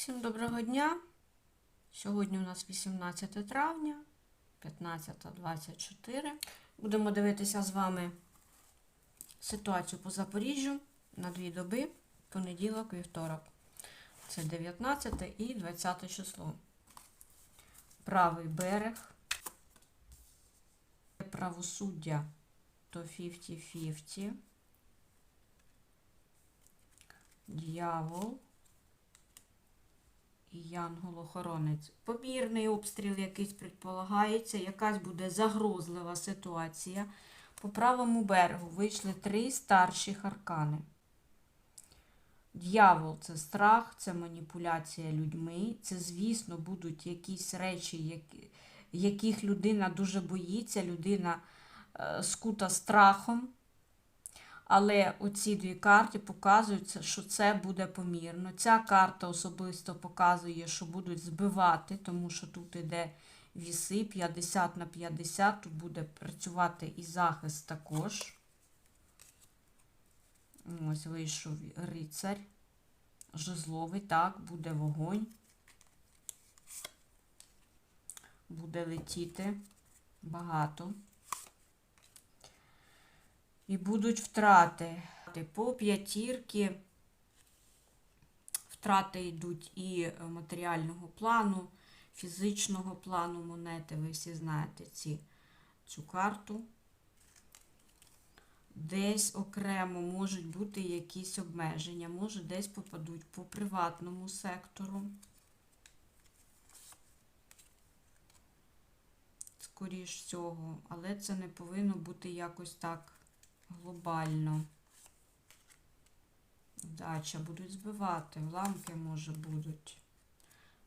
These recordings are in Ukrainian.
Всім доброго дня. Сьогодні у нас 18 травня, 15.24. Будемо дивитися з вами ситуацію по Запоріжжю на дві доби, понеділок, вівторок. Це 19 і 20 число. Правий берег. Правосуддя то 50-50. Дьявол і янгол-охоронець. Помірний обстріл якийсь предполагається, якась буде загрозлива ситуація. По правому берегу вийшли три старші аркани. Д'явол це страх, це маніпуляція людьми. Це, звісно, будуть якісь речі, яких людина дуже боїться, людина е, скута страхом. Але оці дві карти показують, що це буде помірно. Ця карта особисто показує, що будуть збивати, тому що тут іде віси 50 на 50, тут буде працювати і захист також. Ось вийшов рицарь. Жезловий, так, буде вогонь. Буде летіти багато. І будуть втрати. По п'ятірки втрати йдуть і матеріального плану, фізичного плану монети. Ви всі знаєте ці, цю карту. Десь окремо можуть бути якісь обмеження, може десь попадуть по приватному сектору. Скоріш всього, але це не повинно бути якось так глобально. Дача будуть збивати, вламки, може, будуть.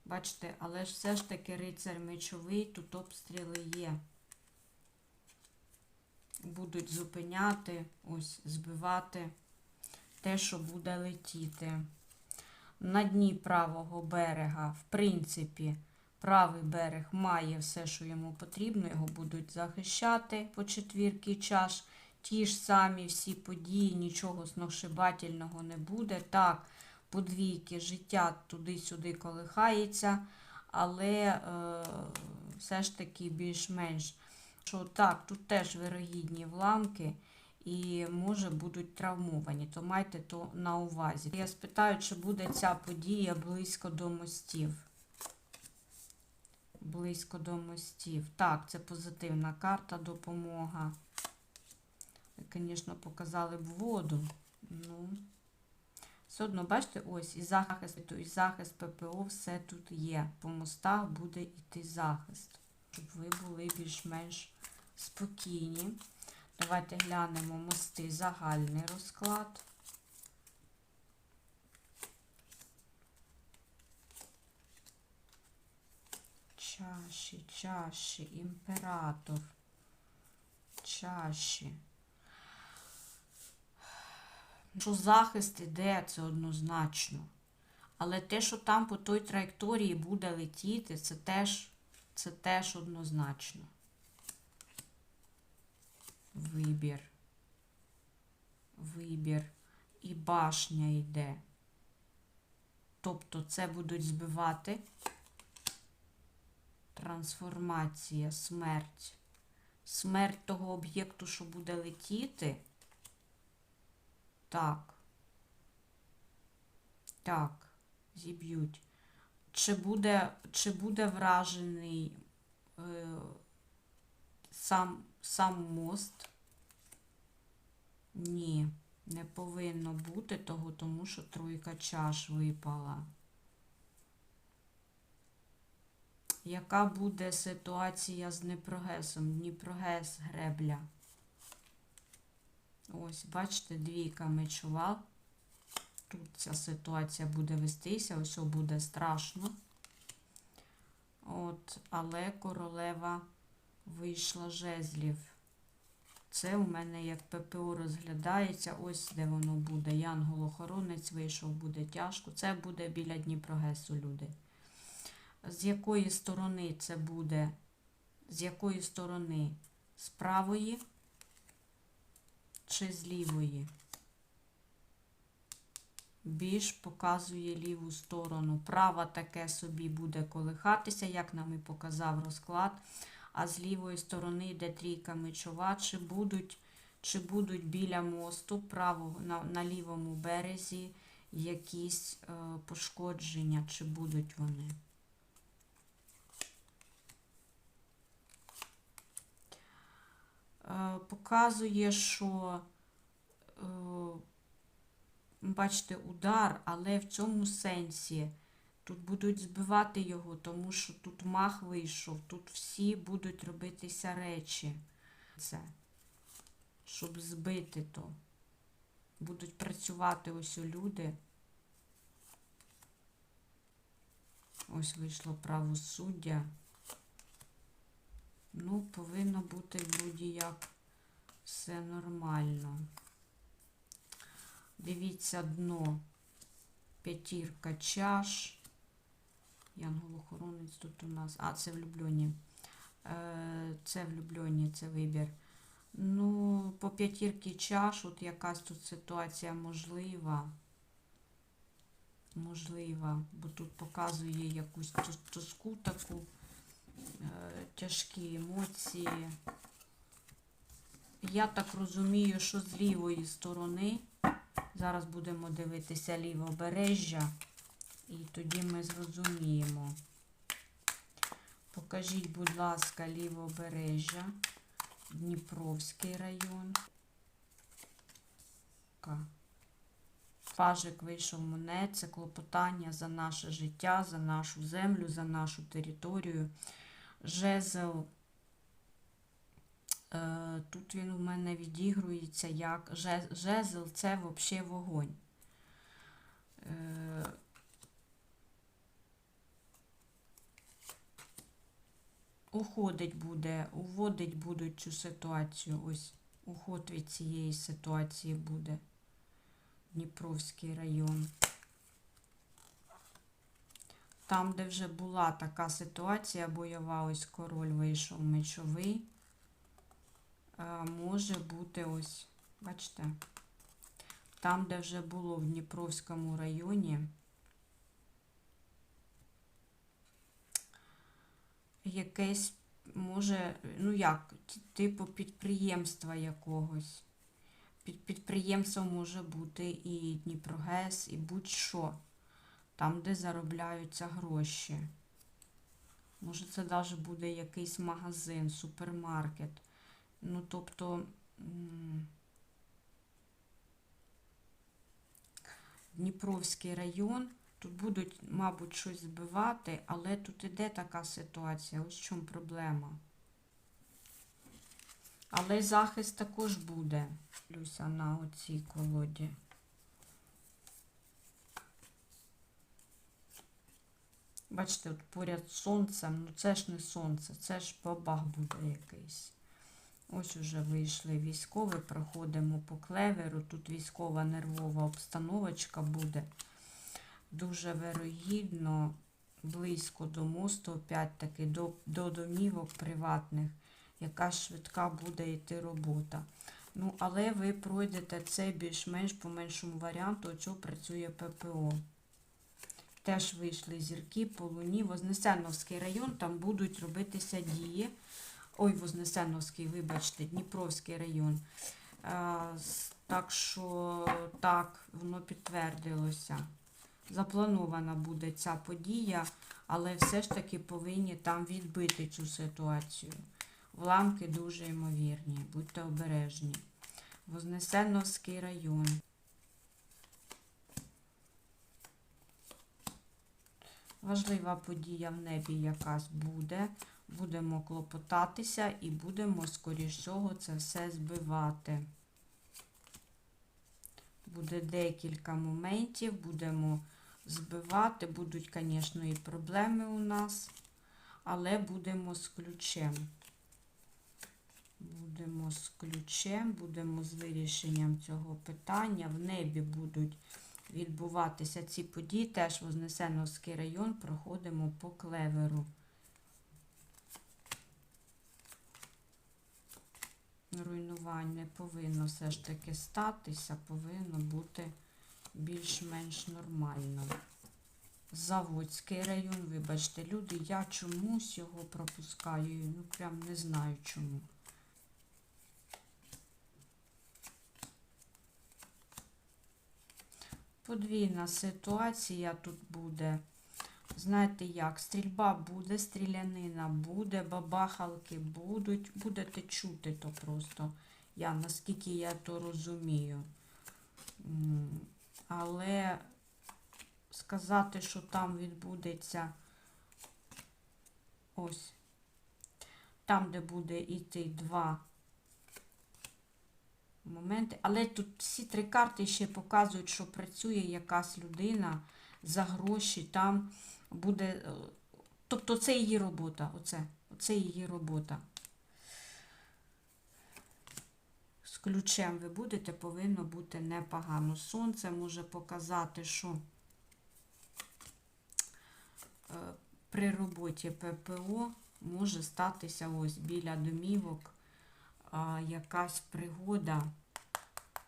Бачите, але ж все ж таки рицар мечовий, тут обстріли є. Будуть зупиняти, ось, збивати те, що буде летіти. На дні правого берега, в принципі, правий берег має все, що йому потрібно, його будуть захищати по четвірки чаш. Ті ж самі всі події, нічого сногсшибательного не буде. Так, подвійки, життя туди-сюди колихається, але е, все ж таки більш-менш, що так, тут теж вирогідні вламки і, може, будуть травмовані, то майте то на увазі. Я спитаю, чи буде ця подія близько до мостів. Близько до мостів. Так, це позитивна карта, допомога. Звісно, показали б воду. Ну, все одно, бачите, ось і захист, і захист ППО, все тут є. По мостах буде йти захист, щоб ви були більш-менш спокійні. Давайте глянемо мости, загальний розклад. Чаші, чаші, імператор, чаші. Що захист іде, це однозначно. Але те, що там по той траєкторії буде летіти, це теж, це теж однозначно. Вибір. Вибір. І башня йде. Тобто це будуть збивати. Трансформація, смерть. Смерть того об'єкту, що буде летіти. Так. Так, зіб'ють. Чи буде, чи буде вражений е, сам, сам мост? Ні, не повинно бути того, тому що тройка чаш випала. Яка буде ситуація з Дніпрогесом? Дніпрогес гребля. Ось, бачите, двійка мечова. Тут ця ситуація буде вестися, ось буде страшно. От, але королева вийшла жезлів. Це у мене як ППО розглядається. Ось де воно буде. Янгол-охоронець вийшов, буде тяжко. Це буде біля Дніпрогесу, люди. З якої сторони це буде? З якої сторони? З правої чи з лівої? більш показує ліву сторону. Права таке собі буде колихатися, як нам і показав розклад. А з лівої сторони йде трійка мечова, чи будуть, чи будуть біля мосту правого, на, на лівому березі якісь е, пошкодження, чи будуть вони. Показує, що е, бачите, удар, але в цьому сенсі тут будуть збивати його, тому що тут мах вийшов, тут всі будуть робитися речі. Це, щоб збити то. Будуть працювати ось у люди. Ось вийшло правосуддя. Ну, повинно бути вроді як все нормально. Дивіться дно. П'ятірка чаш. Янгол-охоронець тут у нас. А, це влюблені. Е, Це влюблені, це вибір. Ну, по п'ятірки чаш, от якась тут ситуація можлива. Можлива, бо тут показує якусь тос- тоску таку, тяжкі емоції. Я так розумію, що з лівої сторони, зараз будемо дивитися лівобережжя, і тоді ми зрозуміємо. Покажіть, будь ласка, лівобережжя, Дніпровський район. Пажик вийшов мене, це клопотання за наше життя, за нашу землю, за нашу територію. Жезл. Е, Тут він у мене відігрується як жезл це взагалі вогонь. Е, Уходить буде, уводить будуть цю ситуацію. Ось уход від цієї ситуації буде. Дніпровський район. Там, де вже була така ситуація бойова, ось король вийшов мечовий. Е, Може бути ось, бачите, там, де вже було в Дніпровському районі. Якесь, може, ну як, типу підприємства якогось. Під підприємством може бути і Дніпрогес, і будь-що. Там, де заробляються гроші. Може, це навіть буде якийсь магазин, супермаркет. Ну, тобто. Дніпровський район. Тут будуть, мабуть, щось збивати, але тут іде така ситуація. Ось в чому проблема. Але захист також буде. Плюся на оцій колоді. Бачите, от поряд з сонцем, ну це ж не сонце, це ж бабах буде якийсь. Ось уже вийшли військові, проходимо по клеверу. Тут військова нервова обстановочка буде. Дуже вирогідно, близько до мосту, опять-таки, до, до домівок приватних, яка швидка буде йти робота. Ну, але ви пройдете це більш-менш по меншому варіанту, оцього працює ППО. Теж вийшли зірки по луні. Вознесеновський район, там будуть робитися дії. Ой, Вознесеновський, вибачте, Дніпровський район. А, так що так, воно підтвердилося. Запланована буде ця подія, але все ж таки повинні там відбити цю ситуацію. Вламки дуже ймовірні, будьте обережні. Вознесеновський район. Важлива подія в небі якась буде. Будемо клопотатися і будемо, скоріш всього, це все збивати. Буде декілька моментів, будемо збивати. Будуть, звісно, і проблеми у нас, але будемо з ключем. Будемо з ключем, будемо з вирішенням цього питання. В небі будуть відбуватися ці події. Теж Вознесеновський район проходимо по клеверу. Руйнувань не повинно все ж таки статися, повинно бути більш-менш нормально. Заводський район, вибачте, люди, я чомусь його пропускаю. Ну, прям не знаю чому. Подвійна ситуація тут буде. Знаєте як, стрільба буде, стрілянина буде, бабахалки будуть, будете чути то просто. Я наскільки я то розумію. Але сказати, що там відбудеться ось там, де буде йти два моменти. Але тут всі три карти ще показують, що працює якась людина за гроші, там буде. е, Тобто це її робота. Оце, оце її робота. З ключем ви будете, повинно бути непогано. Сонце може показати, що е, при роботі ППО може статися ось біля домівок якась пригода.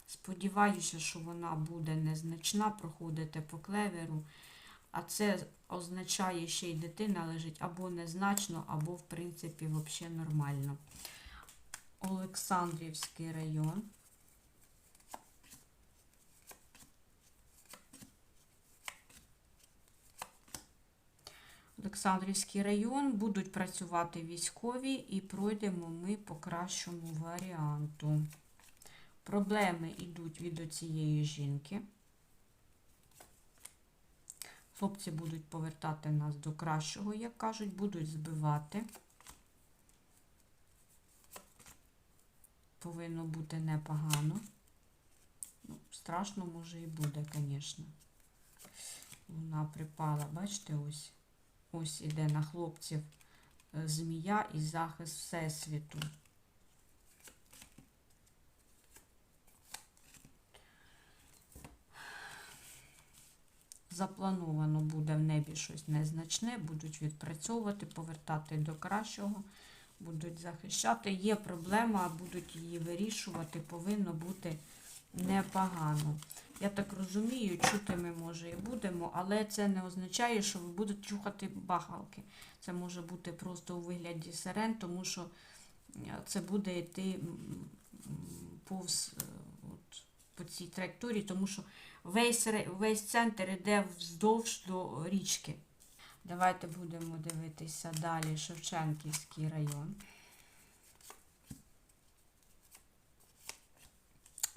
Сподіваюся, що вона буде незначна, проходите по клеверу. А це означає, ще й дитина лежить або незначно, або, в принципі, взагалі нормально. Олександрівський район. Олександрівський район будуть працювати військові і пройдемо ми по кращому варіанту. Проблеми йдуть від оцієї жінки. Хлопці будуть повертати нас до кращого, як кажуть, будуть збивати. Повинно бути непогано. Ну, страшно може і буде, звісно. Вона припала, бачите, ось. Ось іде на хлопців е, змія і захист Всесвіту. Заплановано буде в небі щось незначне, будуть відпрацьовувати, повертати до кращого, будуть захищати. Є проблема, будуть її вирішувати, повинно бути непогано. Я так розумію, чути ми може і будемо, але це не означає, що ви будете чухати бахалки. Це може бути просто у вигляді сирен, тому що е, це буде йти повз е, от, по цій траєкторії, тому що весь, весь центр йде вздовж до річки. Давайте будемо дивитися далі Шевченківський район.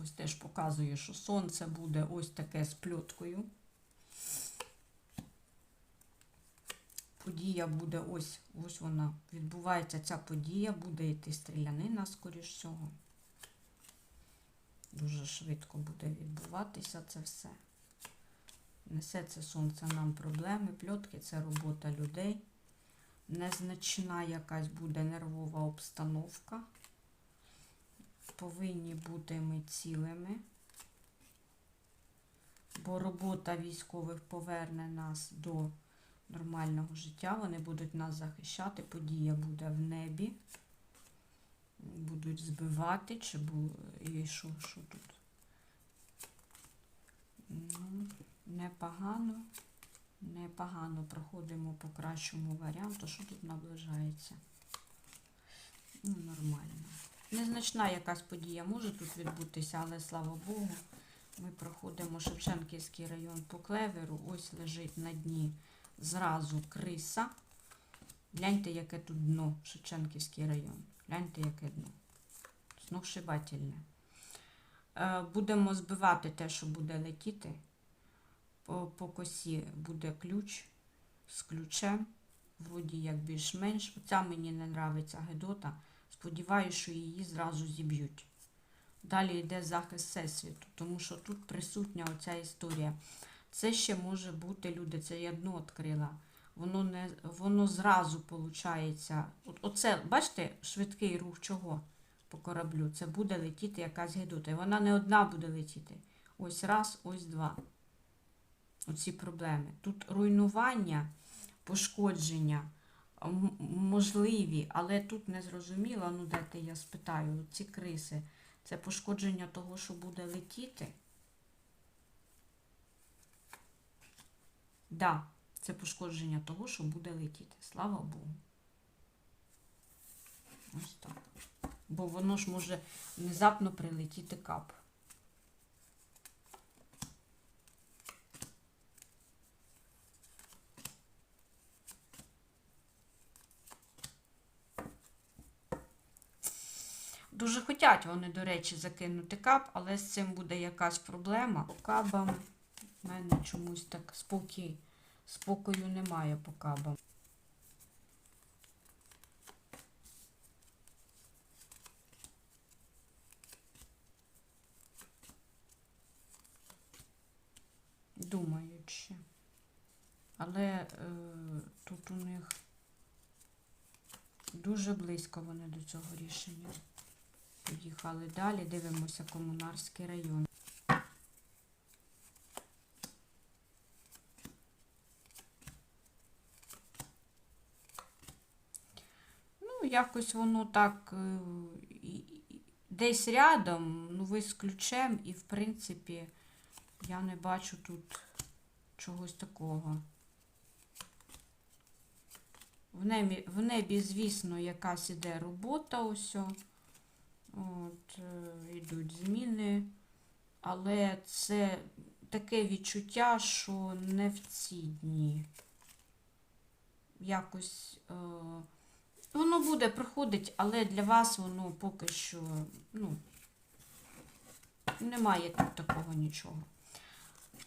Ось теж показує, що сонце буде ось таке з пльоткою. Подія буде ось, ось вона відбувається ця подія, буде йти стрілянина, скоріш всього. Дуже швидко буде відбуватися це все. Несе це сонце нам проблеми, пльотки це робота людей. Незначна якась буде нервова обстановка повинні бути ми цілими, бо робота військових поверне нас до нормального життя. Вони будуть нас захищати, подія буде в небі, будуть збивати, чи бу... і що, що тут? Ну, непогано, непогано проходимо по кращому варіанту. Що тут наближається? Ну, нормально. Незначна якась подія може тут відбутися, але слава Богу, ми проходимо Шевченківський район по клеверу. Ось лежить на дні зразу криса. Гляньте, яке тут дно, Шевченківський район. Гляньте, яке дно. Сногсшибательне. Е, Будемо збивати те, що буде летіти. По, по косі буде ключ з ключем. Вроді як більш-менш. Оця мені не нравиться Гедота. Сподіваюся, що її зразу зіб'ють. Далі йде захист всесвіту, тому що тут присутня оця історія. Це ще може бути, люди, це я дно відкрила. Воно не, воно зразу виходить. Оце, бачите, швидкий рух чого по кораблю? Це буде летіти якась гидота. І вона не одна буде летіти. Ось раз, ось два. Оці проблеми. Тут руйнування, пошкодження можливі, але тут не зрозуміло, ну дайте я спитаю, ці криси, це пошкодження того, що буде летіти. Да, це пошкодження того, що буде летіти. Слава Богу. Ось так. Бо воно ж може внезапно прилетіти кап. Дуже хотять вони, до речі, закинути кап, але з цим буде якась проблема. По кабам в мене чомусь так спокій, спокою немає по кабам. Думають ще. Але е, тут у них дуже близько вони до цього рішення. Поїхали далі, дивимося комунарський район. Ну, якось воно так е, десь рядом, ну ви з ключем, і в принципі я не бачу тут чогось такого. В небі, в небі, звісно, якась іде робота ось. Е, йдуть зміни, але це таке відчуття, що не в ці дні. Якось е, воно буде проходить, але для вас воно поки що, ну, немає тут такого нічого.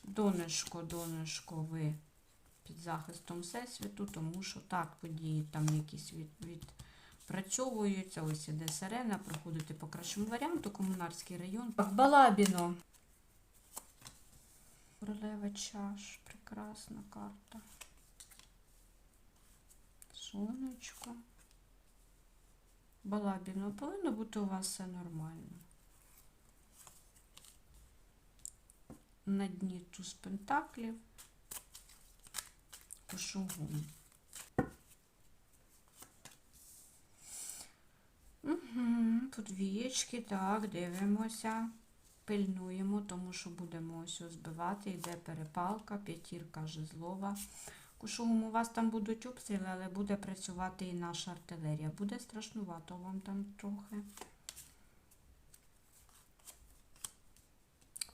Донечко, донечко, ви під захистом Всесвіту, тому що так, події там якісь від, відпрацьовуються. Ось іде сирена, проходити по кращому варіанту, комунарський район. Балабіно. Королева чаш, прекрасна карта. Сонечко. Балабіно, повинно бути у вас все нормально. На дні туз пентаклів. Кошугум. Угу, подвієчки, так, дивимося, пильнуємо, тому що будемо ось збивати. Йде перепалка, п'ятірка жезлова. Кушугум, у вас там будуть обстріли, але буде працювати і наша артилерія. Буде страшнувато вам там трохи.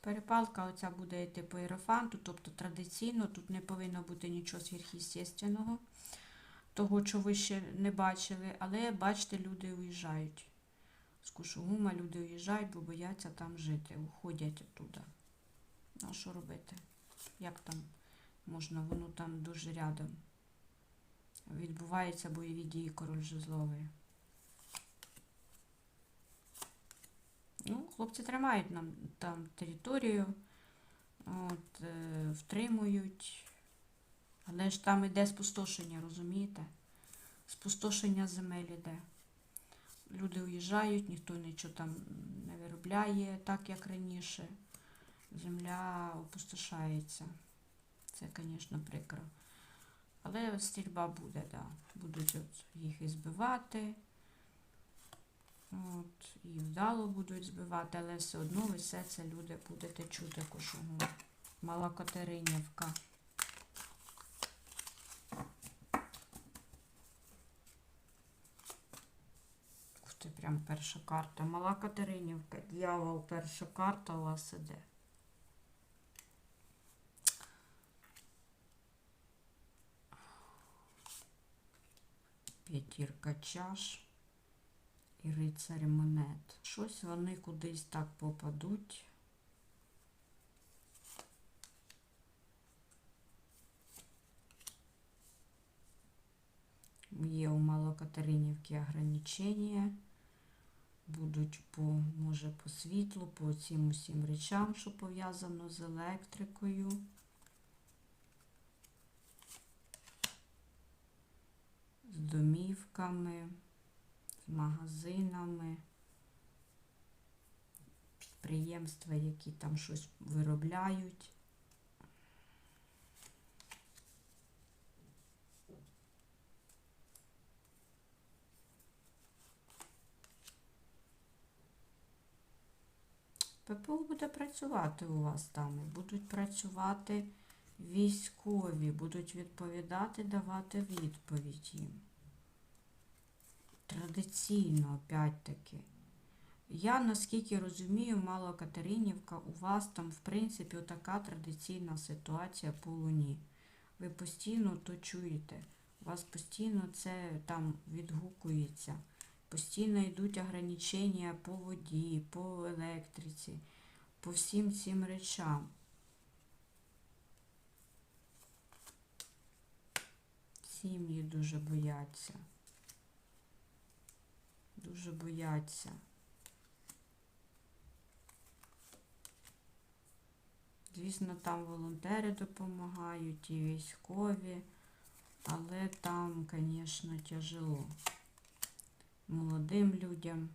Перепалка оця буде йти по іерофанту, тобто традиційно тут не повинно бути нічого сверхъестественного, того, що ви ще не бачили, але бачите, люди уїжджають. З Кушугума люди уїжджають, бо бояться там жити, уходять оттуда. Ну, а що робити? Як там можна? Воно там дуже рядом. Відбуваються бойові дії король жезловий. Ну, хлопці тримають нам там територію, от, е, втримують. Але ж там іде спустошення, розумієте? Спустошення земель іде. Люди уїжджають, ніхто нічого там не виробляє, так як раніше. Земля опустошається. Це, звісно, прикро. Але стрільба буде, да. Будуть от їх і збивати. От, і вдало будуть збивати, але все одно ви все це люди будете чути кошугу. Мала Катеринівка. Ти, прям перша карта. Мала Катеринівка. Дьявол, перша карта у вас іде. П'ятірка чаш і рицарь монет. Щось вони кудись так попадуть. Є у Малокатеринівки ограничення. Будуть по, може, по світлу, по цим усім речам, що пов'язано з електрикою. З домівками з магазинами, підприємства, які там щось виробляють. ППО буде працювати у вас там. Будуть працювати Військові будуть відповідати, давати відповідь їм. Традиційно, опять-таки. Я, наскільки розумію, Мала Катеринівка, у вас там, в принципі, така традиційна ситуація по луні. Ви постійно то чуєте. У вас постійно це там відгукується. Постійно йдуть ограничення по воді, по електриці, по всім цим речам. Сім'ї дуже бояться. Дуже бояться. Звісно, там волонтери допомагають, і військові, але там, звісно, тяжело. Молодим людям.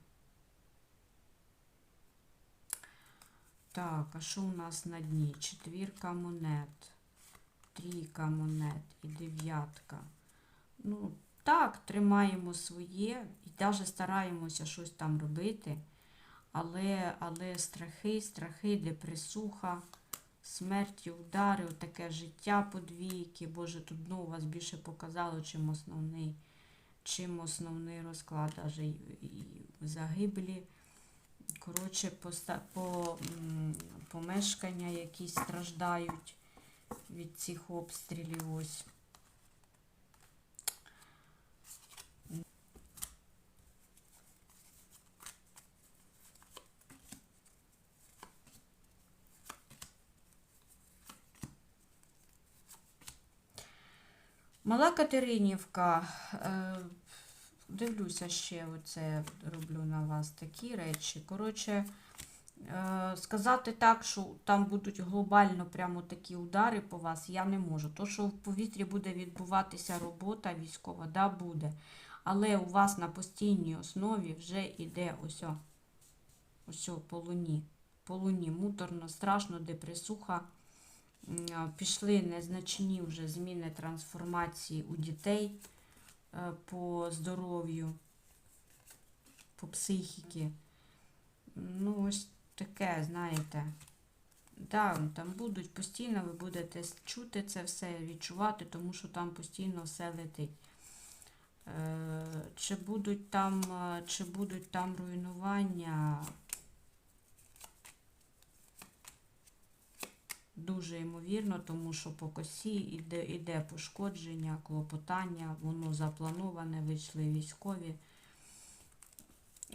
Так, а що у нас на дні? Четвірка монет, трійка монет і дев'ятка. Ну, так, тримаємо своє і навіть стараємося щось там робити. Але, але страхи, страхи, депресуха, смерті, удари, таке життя подвійки. Боже, тут дно у вас більше показало, чим основний, чим основний розклад, аж і, загиблі. Коротше, по, м, помешкання які страждають від цих обстрілів. Ось. Мала Катеринівка. Е, дивлюся ще оце роблю на вас такі речі. Коротше, е, сказати так, що там будуть глобально прямо такі удари по вас, я не можу. То, що в повітрі буде відбуватися робота військова, да, буде. Але у вас на постійній основі вже йде ось, ось по луні. По луні муторно, страшно, депресуха. Пішли незначні вже зміни трансформації у дітей е, по здоров'ю, по психіки. Ну, ось таке, знаєте. Да, там будуть постійно, ви будете чути це все, відчувати, тому що там постійно все летить. Е, Чи будуть там, е, чи будуть там руйнування? Дуже ймовірно, тому що по косі іде, іде пошкодження, клопотання, воно заплановане, вийшли військові.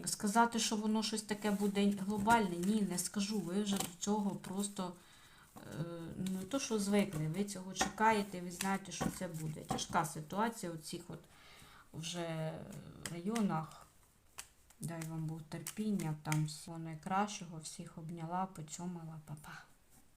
Сказати, що воно щось таке буде глобальне, ні, не скажу. Ви вже до цього просто не то, що звикли, ви цього чекаєте, ви знаєте, що це буде. Тяжка ситуація у цих от вже районах. Дай вам Бог терпіння, там всього найкращого, всіх обняла, поцьомала, па-па.